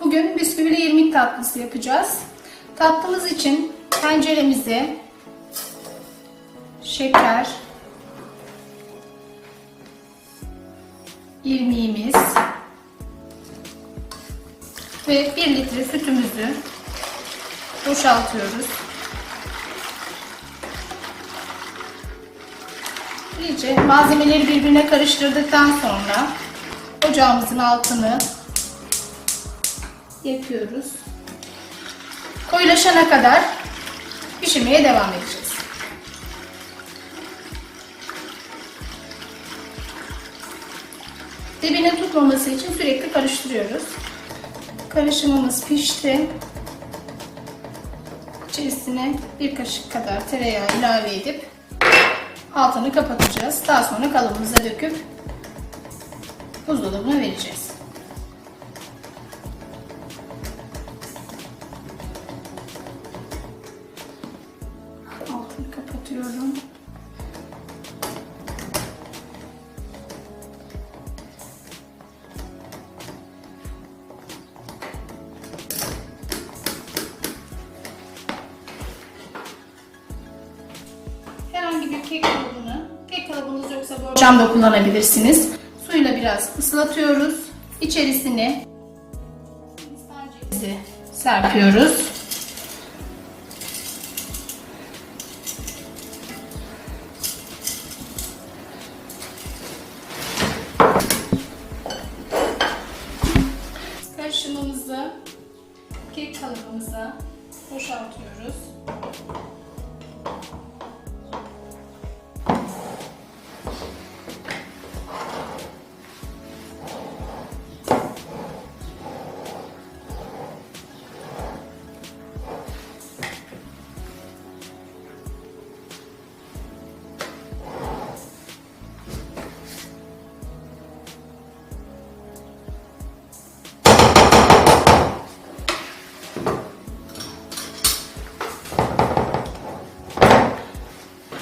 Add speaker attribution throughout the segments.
Speaker 1: Bugün bisküvili irmik tatlısı yapacağız. Tatlımız için tenceremize şeker, irmiğimiz ve 1 litre sütümüzü boşaltıyoruz. İyice malzemeleri birbirine karıştırdıktan sonra ocağımızın altını yakıyoruz. Koyulaşana kadar pişirmeye devam edeceğiz. Dibine tutmaması için sürekli karıştırıyoruz. Karışımımız pişti. İçerisine bir kaşık kadar tereyağı ilave edip altını kapatacağız. Daha sonra kalıbımıza döküp buzdolabına vereceğiz. Kapatıyorum. Herhangi bir kek kalıbını, kek kalıbınız yoksa borcam da kullanabilirsiniz. Suyla biraz ıslatıyoruz. İçerisine serpiyoruz. Kalıbımıza boşaltıyoruz.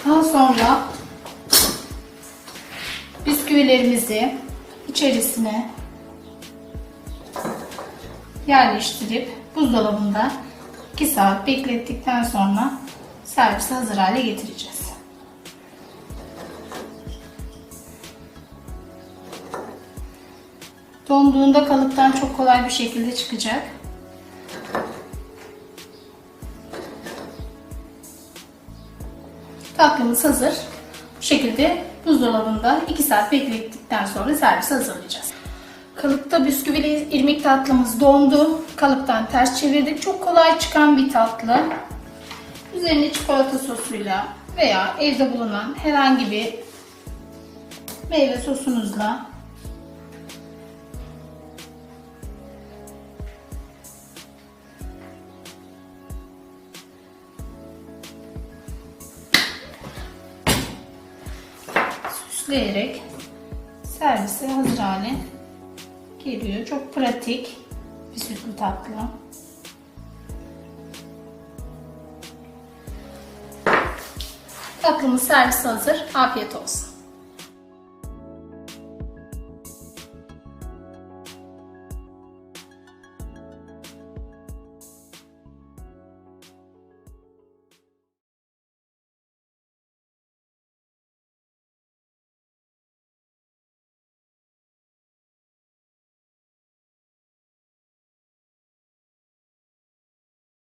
Speaker 1: Daha sonra bisküvilerimizi içerisine yerleştirip buzdolabında 2 saat beklettikten sonra servise hazır hale getireceğiz. Donduğunda kalıptan çok kolay bir şekilde çıkacak. Tatlımız hazır. Bu şekilde buzdolabında 2 saat beklettikten sonra servise hazırlayacağız. Kalıpta bisküvili irmik tatlımız dondu. Kalıptan ters çevirdik. Çok kolay çıkan bir tatlı. Üzerine çikolata sosuyla veya evde bulunan herhangi bir meyve sosunuzla süsleyerek servise hazır hale geliyor. Çok pratik bir sütlü tatlı. Tatlımız servise hazır. Afiyet olsun.